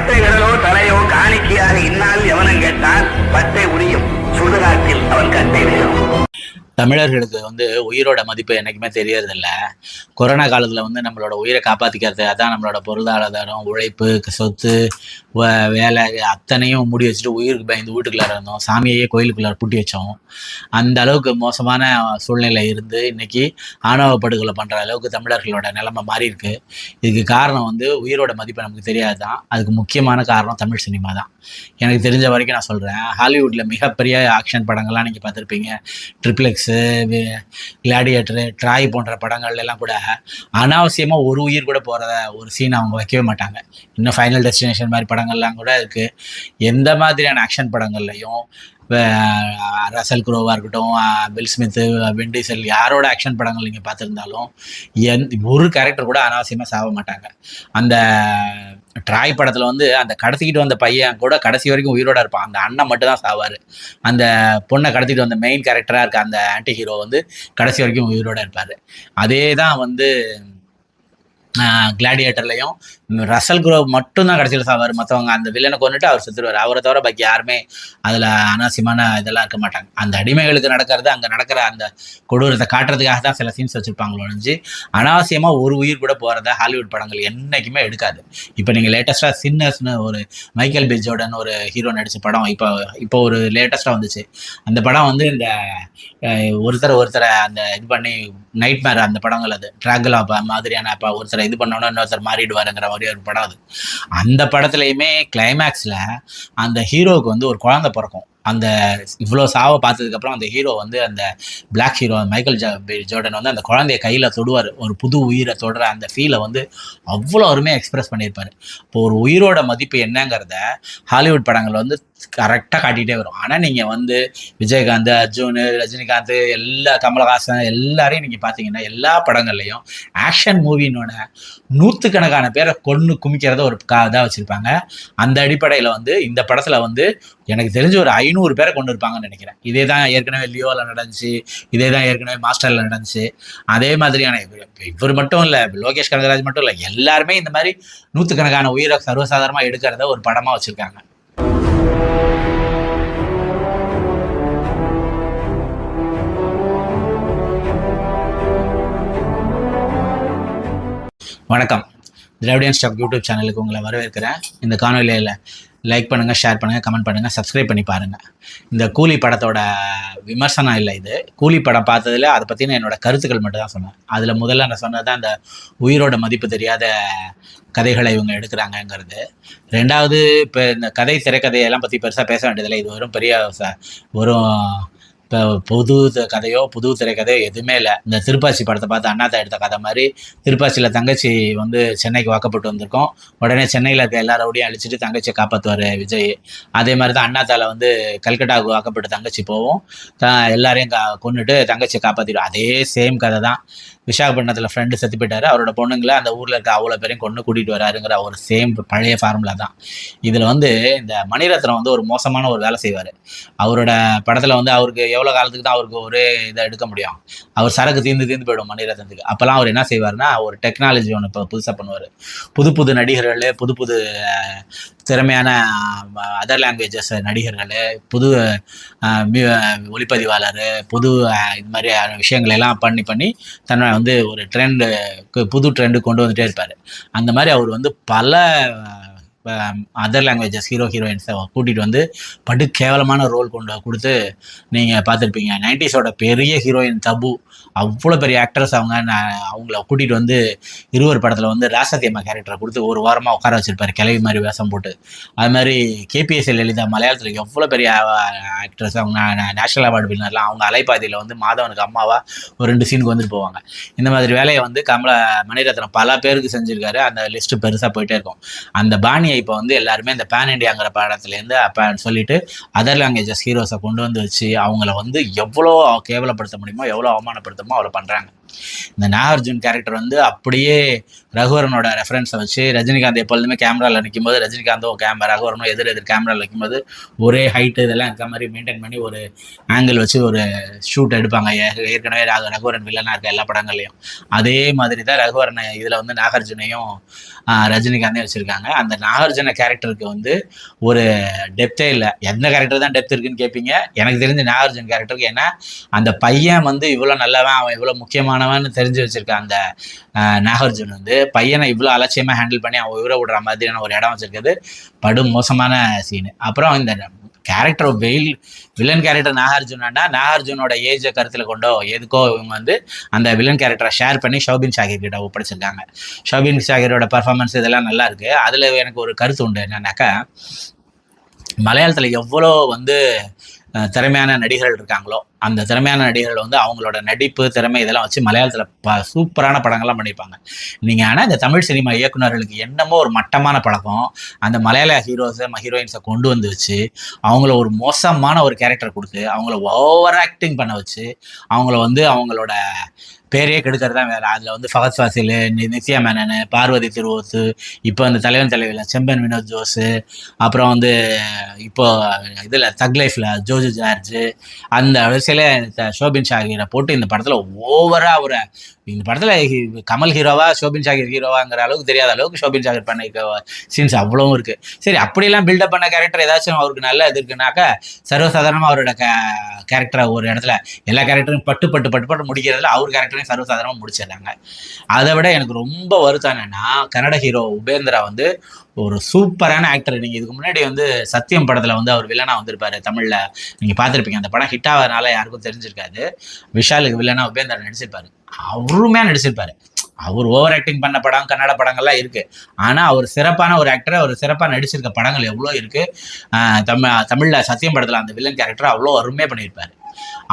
பத்தை விரலோ தலையோ காணிக்கையாக இன்னால் எவனும் கேட்டால் பட்டை உரிய தமிழர்களுக்கு வந்து உயிரோட மதிப்பு என்னைக்குமே தெரியறதில்ல. கொரோனா காலத்தில் வந்து நம்மளோட உயிரை காப்பாற்றிக்கிறது அதான் நம்மளோட பொருளாதாரம் உழைப்பு சொத்து வ- வேலை அத்தனையும் மூடி வச்சுட்டு உயிருக்கு பயந்து வீட்டுக்குள்ளார இருந்தோம். சாமியையே கோயிலுக்குள்ளார பூட்டி வச்சோம். அந்த அளவுக்கு மோசமான சூழ்நிலை இருந்து இன்னைக்கு ஆணவ படுகொலை பண்ணுற அளவுக்கு தமிழர்களோட நிலைமை மாறி இருக்கு இதுக்கு காரணம் வந்து உயிரோட மதிப்பு நமக்கு தெரியாது தான் அதுக்கு முக்கியமான காரணம் தமிழ் சினிமா தான். எனக்கு தெரிஞ்ச வரைக்கும் நான் சொல்கிறேன் ஹாலிவுட்டில் மிகப்பெரிய ஆக்ஷன் படங்கள்லாம் நீங்கள் பார்த்துருப்பீங்க. ட்ரிப்ளெக்ஸ் கிளாடியேட்டரு ட்ராய் போன்ற படங்கள்லாம் கூட அனாவசியமாக ஒரு உயிர் கூட போகிறத ஒரு சீன் அவங்க வைக்கவே மாட்டாங்க. இன்னும் ஃபைனல் டெஸ்டினேஷன் மாதிரி படங்கள்லாம் கூட இருக்குது எந்த மாதிரியான ஆக்ஷன் படங்கள்லையும் ரசல் குரோவாக இருக்கட்டும் பில் ஸ்மித்து விண்டிசல் யாரோட ஆக்ஷன் படங்கள் நீங்கள் பார்த்துருந்தாலும் எந் ஒரு கேரக்டர் கூட அனாவசியமாக சாக மாட்டாங்க. அந்த ட்ராய் படத்தில் வந்து அந்த கடத்திக்கிட்டு வந்த பையன் கூட கடைசி வரைக்கும் உயிரோட இருப்பான். அந்த அண்ணன் மட்டும் தான் சாவார். அந்த பொண்ணை கடத்திட்டு வந்த மெயின் கேரக்டராக இருக்க அந்த ஆன்டி ஹீரோ வந்து கடைசி வரைக்கும் உயிரோட இருப்பார். அதே தான் வந்து கிளாடியேட்டர்லையும் ரசல் குரோ மட்டும்தான் கடைசியில் சாவார் மற்றவங்க அந்த வில்லனை கொண்டுட்டு அவர் செத்துருவார். அவரை தவிர பாக்கி யாருமே அதில் அனாவசியமான இதெல்லாம் இருக்க மாட்டாங்க. அந்த அடிமைகளுக்கு நடக்கிறது அங்கே நடக்கிற அந்த கொடூரத்தை காட்டுறதுக்காக தான் சில சீன்ஸ் வச்சுருப்பாங்களோ ஒழிஞ்சு அனாவசியமாக ஒரு உயிர் கூட போகிறத ஹாலிவுட் படங்கள் என்றைக்குமே எடுக்காது. இப்போ நீங்கள் லேட்டஸ்ட்டாக சின்னஸ்னு ஒரு மைக்கேல் பி ஜோர்டன் ஒரு ஹீரோ நடித்த படம் இப்போ இப்போ ஒரு லேட்டஸ்ட்டாக வந்துச்சு. அந்த படம் வந்து இந்த ஒருத்தரை ஒருத்தரை அந்த இது பண்ணி நைட் மேர் அந்த படங்கள் அது. ட்ராகுலா மாதிரியான இப்போ ஒருத்தரை இது பண்ணோன்னா இன்னொருத்தர் மாறிடுவாருங்கிற மாதிரி ஒரு படம் அது. அந்த படத்துலையுமே கிளைமேக்ஸில் அந்த ஹீரோவுக்கு வந்து ஒரு குழந்தை பிறக்கும். அந்த இவ்வளோ சாவை பார்த்ததுக்கப்புறம் அந்த ஹீரோ வந்து அந்த பிளாக் ஹீரோ மைக்கேல் ஜா ஜோர்டன் வந்து அந்த குழந்தைய கையில் தொடுவார். ஒரு புது உயிரை தொடுற அந்த ஃபீலை வந்து அவ்வளோ அருமையாக எக்ஸ்பிரஸ் பண்ணியிருப்பார். இப்போ ஒரு உயிரோட மதிப்பு என்னங்கிறத ஹாலிவுட் படங்கள் வந்து கரெக்டாக காட்டிகிட்டே வரும். ஆனால் நீங்கள் வந்து விஜயகாந்த் அர்ஜுன் ரஜினிகாந்த் எல்லா கமலஹாசன் எல்லாரையும் நீங்கள் பார்த்தீங்கன்னா எல்லா படங்கள்லையும் ஆக்ஷன் மூவினோட நூற்றுக்கணக்கான பேரை கொன்று குமிக்கிறத ஒரு கா இதாக வச்சுருப்பாங்க. அந்த அடிப்படையில் வந்து இந்த படத்தில் வந்து எனக்கு தெரிஞ்ச ஒரு ஐநூறு பேரை கொண்டு இருப்பாங்கன்னு நினைக்கிறேன். இதே தான் ஏற்கனவே லியோவில் நடந்துச்சு இதே தான் ஏற்கனவே மாஸ்டரில் நடந்துச்சு. அதே மாதிரியான இவர் இவர் மட்டும் இல்லை லோகேஷ் கனகராஜ் மட்டும் இல்லை எல்லாருமே இந்த மாதிரி நூற்றுக்கணக்கான உயிரை சர்வசாதாரணமாக எடுக்கிறத ஒரு படமாக வச்சுருக்காங்க. வணக்கம். திராவிடியன் ஸ்டாப் யூடியூப் சேனலுக்கு உங்களை வரவேற்கிறேன். இந்த காணொலியில் லைக் பண்ணுங்கள் ஷேர் பண்ணுங்கள் கமெண்ட் பண்ணுங்கள் சப்ஸ்கிரைப் பண்ணி பாருங்கள் இந்த கூலி படத்தோட விமர்சனம் இல்லை இது. கூலி படம் பார்த்ததுல அதை பற்றின என்னோட கருத்துக்கள் மட்டும் தான் சொன்னேன். அதில் முதல்ல நான் சொன்னது அந்த உயிரோட மதிப்பு தெரியாத கதைகளை இவங்க எடுக்கிறாங்கங்கிறது. ரெண்டாவது இப்போ இந்த கதை திரைக்கதையெல்லாம் பற்றி பெருசாக பேச வேண்டியதில்லை. இது வரும் பெரிய ச- இப்போ புது கதையோ புது திரைக்கதையோ எதுவுமே இல்லை. இந்த திருப்பாச்சி படத்தை பார்த்து அண்ணாத்தா எடுத்த கதை மாதிரி திருப்பாச்சியில் தங்கச்சி வந்து சென்னைக்கு வாக்கப்பட்டு வந்திருக்கோம். உடனே சென்னையில் இருக்க ரவுடியும் அழிச்சிட்டு தங்கச்சியை காப்பாற்றுவார் விஜய். அதே மாதிரி தான் அண்ணாத்தால வந்து கல்கட்டாவுக்கு வாக்கப்பட்டு தங்கச்சி போவோம். எல்லாரையும் கா கொண்டுட்டு தங்கச்சியை காப்பாற்றிடும் அதே சேம் கதை தான் விசாகப்பட்டினத்தில் ஃப்ரெண்டு செத்து போயிட்டாரு. அவரோட பொண்ணுங்களை அந்த ஊரில் இருக்க அவ்வளோ பேரையும் கொண்டு கூட்டிகிட்டு வராருங்கிற ஒரு சேம் பழைய ஃபார்முலா தான். இதில் வந்து இந்த மணிரத்னம் வந்து ஒரு மோசமான ஒரு வேலை செய்வார். அவரோட படத்தில் வந்து அவருக்கு எவ்வளோ காலத்துக்கு தான் அவருக்கு ஒரே இதை எடுக்க முடியும். அவர் சரக்கு தீர்ந்து தீர்ந்து போயிடும் மணிரத்னத்துக்கு. அப்போல்லாம் அவர் என்ன செய்வார்னா ஒரு டெக்னாலஜி ஒன்று இப்போ புதுசாக பண்ணுவார். புது புது நடிகர்கள் புது புது திறமையான அதர் லாங்குவேஜஸ் நடிகர்கள் புது ஒளிப்பதிவாளர் புது இந்த இது மாதிரியான விஷயங்களை எல்லாம் பண்ணி பண்ணி தன்னை வந்து ஒரு ட்ரெண்டு புது ட்ரெண்டு கொண்டு வந்துட்டே இருப்பார். அந்த மாதிரி அவர் வந்து பல அதர் லாங்குவேஜஸ் ஹீரோ ஹீரோயின்ஸை கூட்டிகிட்டு வந்து படு கேவலமான ரோல் கொண்டு கொடுத்து நீங்கள் பார்த்துருப்பீங்க. நைன்டிஸோட பெரிய ஹீரோயின் தபு அவ்வளோ பெரிய ஆக்ட்ரஸ் அவங்க நான் அவங்கள கூட்டிகிட்டு வந்து இருவர் படத்தில் வந்து ராசத்தியம்மா கேரக்டரை கொடுத்து ஒரு வாரமாக உட்கார வச்சுருப்பார். கிளவி மாதிரி வேஷம் போட்டு. அது மாதிரி கேபிஎஸ் லலிதா மலையாளத்தில் எவ்வளோ பெரிய ஆக்ட்ரஸ் அவங்க நேஷனல் அவார்டு வின்னர்லாம் அவங்க அலைப்பாதையில் வந்து மாதவனுக்கு அம்மாவாக ஒரு ரெண்டு சீனுக்கு வந்துட்டு போவாங்க. இந்த மாதிரி வேலையை வந்து கமல மணிரத்னம் பல பேருக்கு செஞ்சுருக்காரு. அந்த லிஸ்ட்டு பெருசாக போயிட்டே இருக்கும். அந்த பாணி பாணியை இப்போ வந்து எல்லாருமே இந்த பேன் இண்டியாங்கிற படத்துலேருந்து அப்போ சொல்லிட்டு அதர் லாங்குவேஜஸ் ஹீரோஸை கொண்டு வந்து வச்சு அவங்கள வந்து எவ்வளோ கேவலப்படுத்த முடியுமோ எவ்வளோ அவமானப்படுத்தமோ அவ்வளோ பண்ணுறாங்க இந்த நாகார்ஜுன் கேரக்டர் வந்து அப்படியே ரகுவரனோட ரெஃபரன்ஸை வச்சு ரஜினிகாந்த் எப்பொழுதுமே கேமராவில் நிற்கும்போது ரஜினிகாந்தும் கேமரா ரகுவரனும் எதிர் எதிர் கேமராவில் வைக்கும்போது ஒரே ஹைட்டு இதெல்லாம் இருக்க மாதிரி மெயின்டைன் பண்ணி ஒரு ஆங்கிள் வச்சு ஒரு ஷூட் எடுப்பாங்க. ஏ- ஏற்கனவே ராக ரகுவரன் வில்லனாக இருக்க எல்லா படங்கள்லையும். அதே மாதிரி தான் ரகுவரனை இதில் வந்து நாகார்ஜுனையும் ரஜினிகாந்தையும் வச்சுருக்காங்க. அந்த நாகார்ஜுன கேரக்டருக்கு வந்து ஒரு டெப்த்தே இல்லை. எந்த கேரக்டர் தான் டெப்த் இருக்குன்னு கேட்பீங்க எனக்கு தெரிஞ்ச நாகார்ஜுன் கேரக்டருக்கு ஏன்னா அந்த பையன் வந்து இவ்வளோ நல்லவன் அவன் இவ்வளோ முக்கியமான முக்கியமானவன்னு தெரிஞ்சு வச்சிருக்க அந்த நாகார்ஜுன் வந்து பையனை இவ்வளோ அலட்சியமாக ஹேண்டில் பண்ணி அவன் உயிரை விடுற மாதிரியான ஒரு இடம் வச்சிருக்கிறது படு மோசமான சீனு அப்புறம் இந்த கேரக்டர் வெயில் வில்லன் கேரக்டர் நாகார்ஜுனாண்டா நாகார்ஜுனோட ஏஜை கருத்தில் கொண்டோ எதுக்கோ இவங்க வந்து அந்த வில்லன் கேரக்டரை ஷேர் பண்ணி ஷோபின் ஷாகிர் கிட்ட ஒப்படைச்சிருக்காங்க. ஷோபின் ஷாகிரோட பர்ஃபார்மன்ஸ் இதெல்லாம் நல்லா இருக்கு. அதில் எனக்கு ஒரு கருத்து உண்டு என்னன்னாக்கா மலையாளத்தில் எவ்வளோ வந்து திறமையான நடிகர்கள் இருக்காங்களோ அந்த திறமையான நடிகர்கள் வந்து அவங்களோட நடிப்பு திறமை இதெல்லாம் வச்சு மலையாளத்தில் ப சூப்பரான படங்கள்லாம் பண்ணியிருப்பாங்க நீங்கள் ஆனால் இந்த தமிழ் சினிமா இயக்குனர்களுக்கு என்னமோ ஒரு மட்டமான பழக்கம். அந்த மலையாள ஹீரோஸை ஹீரோயின்ஸை கொண்டு வந்து வச்சு அவங்கள ஒரு மோசமான ஒரு கேரக்டர் கொடுத்து அவங்கள ஓவர் ஆக்டிங் பண்ண வச்சு அவங்கள வந்து அவங்களோட பேரையே கெடுக்கிறது தான் வேறு. அதில் வந்து ஃபகத் ஃபாசிலு நித்யா மேனன் பார்வதி திருவோத்து இப்போ அந்த தலைவன் தலைவியில் செம்பன் வினோத் ஜோஸு அப்புறம் வந்து இப்போ இதில் தக் லைஃப்பில் ஜோஜு ஜார்ஜ் அந்த வரிசையில் ஷோபின் ஷாகிரை போட்டு இந்த படத்தில் ஓவராக ஒரு இந்த படத்தில் கமல் ஹீரோவா ஷோபின் ஷாகிர் ஹீரோவாங்கிற அளவுக்கு தெரியாத அளவுக்கு ஷோபின் ஷாகிர் பண்ண சீன்ஸ் அவ்வளவும் இருக்குது சரி அப்படியெல்லாம் பில்டப் பண்ண கேரக்டர் ஏதாச்சும் அவருக்கு நல்ல இது இருக்குனாக்கா சர்வசாதாரணமாக அவரோட கே கேரக்டரை ஒரு இடத்துல எல்லா கேரக்டரும் பட்டு பட்டு பட்டு பட்டு முடிக்கிறதுல அவர் கேரக்டரையும் சர்வசாதாரணமாக முடிச்சிடுறாங்க. அதை விட எனக்கு ரொம்ப வருத்தம் என்னன்னா கன்னட ஹீரோ உபேந்திரா வந்து ஒரு சூப்பரான ஆக்டர் நீங்கள் இதுக்கு முன்னாடி வந்து சத்தியம் படத்தில் வந்து அவர் வில்லனா வந்திருப்பாரு தமிழில். நீங்கள் பார்த்துருப்பீங்க. அந்த படம் ஹிட் ஆகிறதுனால யாருக்கும் தெரிஞ்சிருக்காது. விஷாலுக்கு வில்லனா உபேந்தர் நடிச்சிருப்பாரு. அவருமே நடிச்சிருப்பாரு. அவர் ஓவர் ஆக்டிங் பண்ண படம் கன்னட படங்கள்லாம் இருக்கு. ஆனால் அவர் சிறப்பான ஒரு ஆக்டர் அவர் சிறப்பாக நடிச்சிருக்க படங்கள் எவ்வளோ இருக்கு. தமிழ் தமிழில் சத்தியம் படத்தில் அந்த வில்லன் கேரக்டர் அவ்வளோ அருமையாக பண்ணியிருப்பாரு.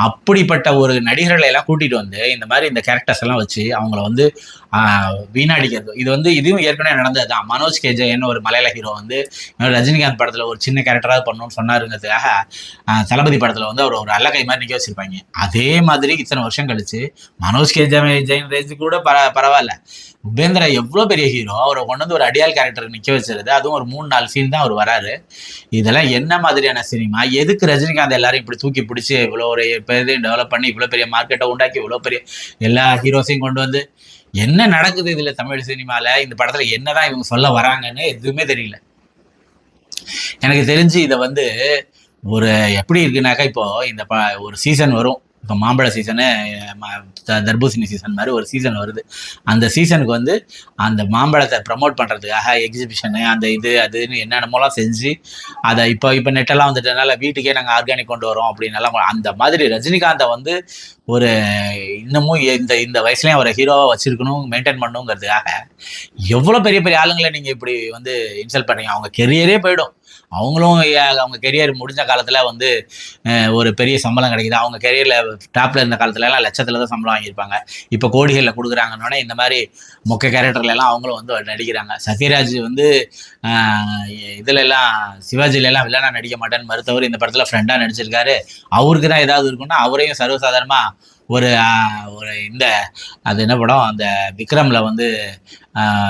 அப்படிப்பட்ட ஒரு நடிகர்களை எல்லாம் கூட்டிகிட்டு வந்து இந்த மாதிரி இந்த கேரக்டர்ஸ் எல்லாம் வச்சு அவங்கள வந்து வீணாடிக்கிறது. இது வந்து இதுவும் ஏற்கனவே நடந்தது தான் மனோஜ் கேஜேன்னு ஒரு மலையாள ஹீரோ வந்து ரஜினிகாந்த் படத்தில் ஒரு சின்ன கேரக்டராக பண்ணணும்னு சொன்னாருங்கிறதுக்காக தளபதி படத்தில் வந்து அவர் ஒரு அல்லகை மாதிரி நிற்க வச்சிருப்பாங்க. அதே மாதிரி இத்தனை வருஷம் கழிச்சு மனோஜ் கேஜே ஜெயின் ரேஜ் கூட பர பரவாயில்ல. உபேந்திரா எவ்வளோ பெரிய ஹீரோ அவரை கொண்டு வந்து ஒரு அடியால் கேரக்டர் நிற்க வச்சிருது. அதுவும் ஒரு மூணு நாலு சீன் தான் அவர் வராரு. இதெல்லாம் என்ன மாதிரியான சினிமா எதுக்கு ரஜினிகாந்த் எல்லாரும் இப்படி தூக்கி பிடிச்சி இவ்வளோ ஒரு பெரிய டெவலப் பண்ணி இவ்வளோ பெரிய மார்க்கெட்டை உண்டாக்கி இவ்வளோ பெரிய எல்லா ஹீரோஸையும் கொண்டு வந்து என்ன நடக்குது இதில் தமிழ் சினிமாவில் இந்த படத்தில் என்னதான் இவங்க சொல்ல வராங்கன்னு எதுவுமே தெரியல. எனக்கு தெரிஞ்சு இதை வந்து ஒரு எப்படி இருக்குனாக்கா இப்போ இந்த ப ஒரு சீசன் வரும். இப்போ மாம்பழ சீசனு தர்பூசணி சீசன் மாதிரி ஒரு சீசன் வருது. அந்த சீசனுக்கு வந்து அந்த மாம்பழத்தை ப்ரமோட் பண்ணுறதுக்காக எக்ஸிபிஷனு அந்த இது அதுன்னு என்னென்னமோலாம் செஞ்சு அதை இப்போ இப்போ நெட்டெல்லாம் வந்துட்டனால வீட்டுக்கே நாங்கள் ஆர்கானிக் கொண்டு வரோம் அப்படின்னலாம் அந்த மாதிரி ரஜினிகாந்தை வந்து ஒரு இன்னமும் இந்த இந்த வயசுலேயும் அவரை ஹீரோவாக வச்சுருக்கணும் மெயின்டைன் பண்ணணுங்கிறதுக்காக எவ்வளோ பெரிய பெரிய ஆளுங்களை நீங்கள் இப்படி வந்து இன்சல்ட் பண்ணீங்க அவங்க கெரியரே போயிடும். அவங்களும் அவங்க கெரியர் முடிஞ்ச காலத்தில் வந்து ஒரு பெரிய சம்பளம் கிடைக்குது. அவங்க கெரியரில் டாப்பில் இருந்த காலத்துலலாம் லட்சத்தில் தான் சம்பளம் வாங்கியிருப்பாங்க. இப்போ கோடிகளில் கொடுக்குறாங்கன்னொடனே இந்த மாதிரி மொக்க கேரக்டர்லாம் அவங்களும் வந்து நடிக்கிறாங்க. சத்யராஜ் வந்து ஆஹ், இதுல எல்லாம் வில்லனா நடிக்க மாட்டேன்னு மறுத்தவர் இந்த படத்தில் ஃப்ரெண்டாக நடிச்சிருக்காரு. அவருக்கு தான் ஏதாவது இருக்குன்னா அவரையும் சர்வசாதாரணமாக ஒரு ஒரு இந்த அது என்ன படம்? அந்த விக்ரமில் வந்து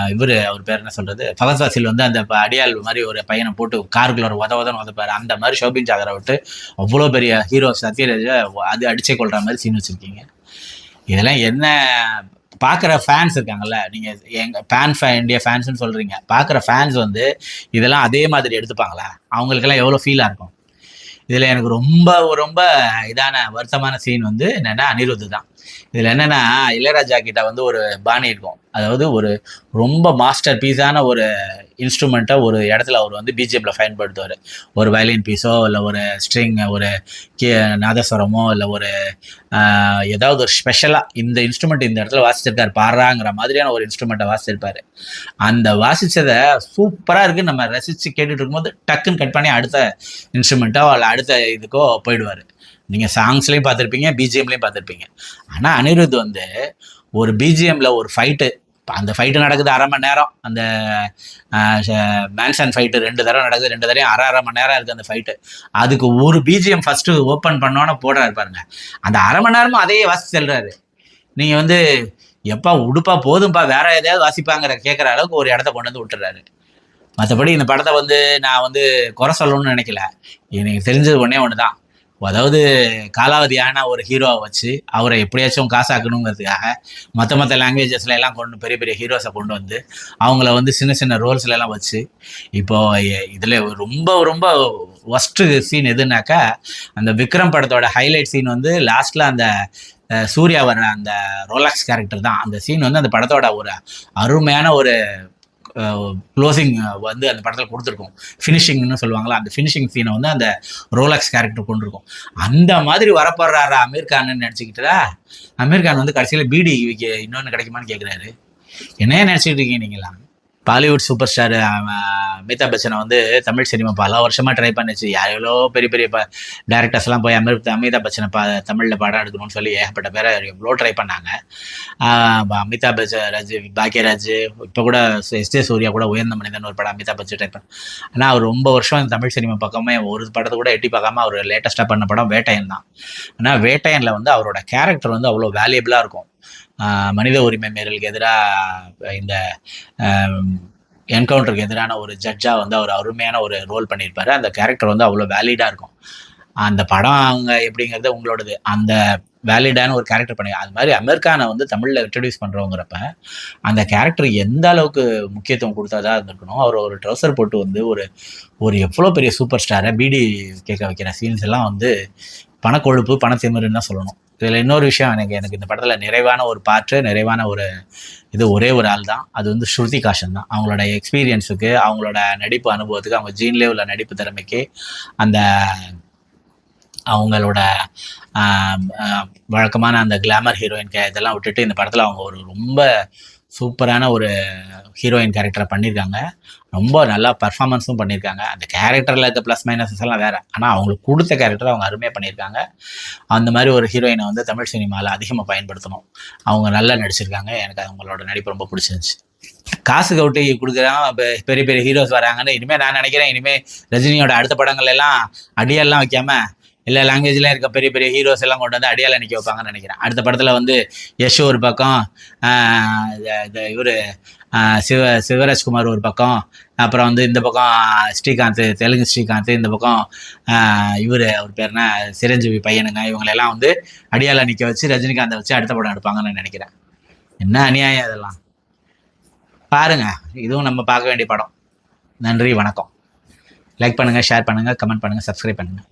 இவர் அவர் பேர் என்ன சொல்கிறது ஃபகத் ஃபாசில் வந்து அந்த ப- அடியாள் மாதிரி ஒரு பையனை போட்டு காருக்குள்ள ஒரு உத உதன்னு உதப்பாரு. அந்த மாதிரி ஷோபின் சாகரை விட்டு அவ்வளோ பெரிய ஹீரோ சத்யராஜ அது அடிச்சே கொள்கிற மாதிரி சீன் வச்சுருக்கீங்க. இதெல்லாம் என்ன பார்க்குற ஃபேன்ஸ் இருக்காங்கல்ல நீங்கள் எங்கள் ஃபேன் ஃபே இண்டியா ஃபேன்ஸ்னு சொல்கிறீங்க பார்க்குற ஃபேன்ஸ் வந்து இதெல்லாம் அதே மாதிரி எடுத்துப்பாங்களா? அவங்களுக்கெல்லாம் எவ்வளோ ஃபீலாக இருக்கும்? இதில் எனக்கு ரொம்ப ரொம்ப இதான வருத்தமான சீன் வந்து என்னென்னா அனிருத்து தான். இதில் என்னென்னா இளையராஜா கிட்ட வந்து ஒரு பாணி இருக்கும். அதாவது ஒரு ரொம்ப மாஸ்டர் பீஸான ஒரு இன்ஸ்ட்ருமெண்ட்டை ஒரு இடத்துல அவர் வந்து பிஜிஎம்ல பயன்படுத்துவார். ஒரு வயலின் பீஸோ இல்லை ஒரு ஸ்ட்ரிங் ஒரு கே நாதஸ்வரமோ இல்லை ஒரு ஏதாவது ஒரு ஸ்பெஷலாக இந்த இன்ஸ்ட்ருமெண்ட் இந்த இடத்துல வாசிச்சிருக்காரு பாடுறாங்கிற மாதிரியான ஒரு இன்ஸ்ட்ருமெண்ட்டை வாசிச்சிருப்பார். அந்த வாசித்ததை சூப்பராக இருக்குது நம்ம ரசித்து கேட்டுட்டு இருக்கும்போது டக்குன்னு கட் பண்ணி அடுத்த இன்ஸ்ட்ருமெண்ட்டோ இல்லை அடுத்த இதுக்கோ போயிடுவார். நீங்கள் சாங்ஸ்லேயும் பார்த்துருப்பீங்க பிஜிஎம்லேயும் பார்த்துருப்பீங்க. ஆனால் அனிருத் வந்து ஒரு பிஜிஎம்மில் ஒரு ஃபைட்டு அந்த ஃபைட்டு நடக்குது அரை மணி நேரம். அந்த மேன்சன் ஃபைட்டு ரெண்டு தடவை நடக்குது ரெண்டு தடவையும் அரை அரை மணி நேரம் இருக்குது அந்த ஃபைட்டு அதுக்கு ஒரு பிஜிஎம் ஃபஸ்ட்டு ஓப்பன் பண்ணோன்னே போடுறாரு பாருங்க. அந்த அரை மணி நேரமும் அதையே வாசி செல்றாரு. நீங்கள் வந்து எப்பா உடுப்பா போதும்பா வேற எதாவது வாசிப்பாங்கிற கேட்குற அளவுக்கு ஒரு இடத்த கொண்டு வந்து விட்டுறாரு. மற்றபடி இந்த படத்தை வந்து நான் வந்து குறை சொல்லணும்னு நினைக்கல. எனக்கு தெரிஞ்சது ஒன்றே ஒன்று தான் அதாவது காலாவதியான ஒரு ஹீரோவை வச்சு அவரை எப்படியாச்சும் காசாக்கணுங்கிறதுக்காக மற்ற மற்ற லாங்குவேஜஸ்ல எல்லாம் கொண்டு பெரிய பெரிய ஹீரோஸை கொண்டு வந்து அவங்கள வந்து சின்ன சின்ன ரோல்ஸ்ல எல்லாம் வச்சு இப்போ இதில் ரொம்ப ரொம்ப ஒஸ்ட்டு சீன் எதுனாக்கா அந்த விக்ரம் படத்தோட ஹைலைட் சீன் வந்து லாஸ்ட்ல அந்த சூர்யா வர்ற அந்த ரோலாக்ஸ் கேரக்டர் தான். அந்த சீன் வந்து அந்த படத்தோட ஒரு அருமையான ஒரு க்ளோசிங் வந்து அந்த படத்தில் கொடுத்துருக்கோம். ஃபினிஷிங்னு சொல்லுவாங்களா அந்த ஃபினிஷிங் சீனை வந்து அந்த ரோலக்ஸ் கேரக்டர் கொண்டிருக்கும். அந்த மாதிரி வரப்படுறாரா அமீர் கான்னு நினச்சிக்கிட்டா அமீர் கான் வந்து கடைசியில் பீடி இன்னொன்று கிடைக்குமான்னு கேட்குறாரு என்னையே நினச்சிக்கிட்டு இருக்கீங்க நீங்களா பாலிவுட் சூப்பர் ஸ்டார் அமிதாப் பச்சனை வந்து தமிழ் சினிமா பல வருஷமாக ட்ரை பண்ணுச்சு. எவ்வளோ பெரிய பெரிய ப டேரக்டர்ஸ்லாம் போய் அமிர் அமிதாப் பச்சனை பா தமிழில் படம் எடுக்கணும்னு சொல்லி ஏகப்பட்ட பேரை எவ்வளோ ட்ரை பண்ணாங்க. அமிதாப் பச்சன் ராஜ் பாக்யராஜ் இப்போ கூட எஸ் ஜே சூர்யா கூட உயர்ந்த மனிதன் ஒரு படம் அமிதாப் பச்சன் ட்ரை பண்ண ஆனால் அவர் ரொம்ப வருஷம் தமிழ் சினிமா பக்கமே ஒரு படத்தை கூட எட்டி பார்க்காம அவர் லேட்டஸ்ட்டாக பண்ண படம் வேட்டையன் தான். ஆனால் வேட்டையனில் வந்து அவரோட கேரக்டர் வந்து அவ்வளோ வேல்யூபிளாக இருக்கும். மனித உரிமை மீறலுக்கு எதிராக இந்த என்கவுண்டருக்கு எதிரான ஒரு ஜட்ஜாக வந்து அவர் அருமையான ஒரு ரோல் பண்ணியிருப்பாரு. அந்த கேரக்டர் வந்து அவ்வளோ வேலிடாக இருக்கும். அந்த படம் அவங்க எப்படிங்கிறது உங்களோடது. அந்த வேலிடான ஒரு கேரக்டர் பண்ணி அது மாதிரி அமெரிக்கானை வந்து தமிழில் இன்ட்ரடியூஸ் பண்ணுறோங்கிறப்ப அந்த கேரக்டர் எந்த அளவுக்கு முக்கியத்துவம் கொடுத்தாதான் இருந்திருக்கணும். அவர் ஒரு ட்ரௌசர் போட்டு வந்து ஒரு ஒரு எவ்வளோ பெரிய சூப்பர் ஸ்டாரை பீடி கேட்க வைக்கிற சீன்ஸ் எல்லாம் வந்து பணக்கொழுப்பு பணத்திமிருன்னு தான் சொல்லணும். இதில் இன்னொரு விஷயம் எனக்கு எனக்கு இந்த படத்தில் நிறைவான ஒரு பாட்டு நிறைவான ஒரு இது ஒரே ஒரு ஆள் தான். அது வந்து ஸ்ருதி காஷன் தான். அவங்களோட எக்ஸ்பீரியன்ஸுக்கு அவங்களோட நடிப்பு அனுபவத்துக்கு அவங்க ஜீன்லேயே உள்ள நடிப்பு திறமைக்கு அந்த அவங்களோட வழக்கமான அந்த கிளாமர் ஹீரோயின் இதெல்லாம் விட்டுட்டு இந்த படத்தில் அவங்க ஒரு ரொம்ப சூப்பரான ஒரு ஹீரோயின் கேரக்டரை பண்ணியிருக்காங்க ரொம்ப நல்லா பர்ஃபார்மன்ஸும் பண்ணியிருக்காங்க அந்த கேரக்டரில் இருக்க ப்ளஸ் மைனஸஸ் எல்லாம் வேறு. ஆனால் அவங்களுக்கு கொடுத்த கேரக்டர் அவங்க அருமையாக பண்ணியிருக்காங்க அந்த மாதிரி ஒரு ஹீரோயினை வந்து தமிழ் சினிமாவில் அதிகமாக பயன்படுத்தணும். அவங்க நல்லா நடிச்சிருக்காங்க. எனக்கு அவங்களோட நடிப்பு ரொம்ப பிடிச்சிருந்துச்சு. காசு கவுட்டி கொடுக்குறான் பெ- பெரிய பெரிய ஹீரோஸ் வராங்கன்னு இனிமேல் நான் நினைக்கிறேன். இனிமேல் ரஜினியோட அடுத்த படங்கள் எல்லாம் அடியெல்லாம் வைக்காமல் எல்லா லாங்குவேஜ்ல இருக்க பெரிய பெரிய ஹீரோஸ் எல்லாம் கொண்டு வந்து அடியால நிற்க வைப்பாங்கன்னு நினைக்கிறேன். அடுத்த படத்தில் வந்து யஷு ஒரு பக்கம் இவர் சிவ சிவராஜ்குமார் ஒரு பக்கம் அப்புறம் வந்து இந்த பக்கம் ஸ்ரீகாந்த் தெலுங்கு ஸ்ரீகாந்த் இந்த பக்கம் இவர் அவர் பேர்னா சிரஞ்சீவி பையனுங்க. இவங்களெல்லாம் வந்து அடியால நிற்க வச்சு ரஜினிகாந்தை வச்சு அடுத்த படம் எடுப்பாங்கன்னு நினைக்கிறேன். என்ன அநியாயம் அதெல்லாம் பாருங்க இதுவும் நம்ம பார்க்க வேண்டிய படம். நன்றி வணக்கம். லைக் பண்ணுங்கள் ஷேர் பண்ணுங்கள் கமெண்ட் பண்ணுங்கள் சப்ஸ்கிரைப் பண்ணுங்க.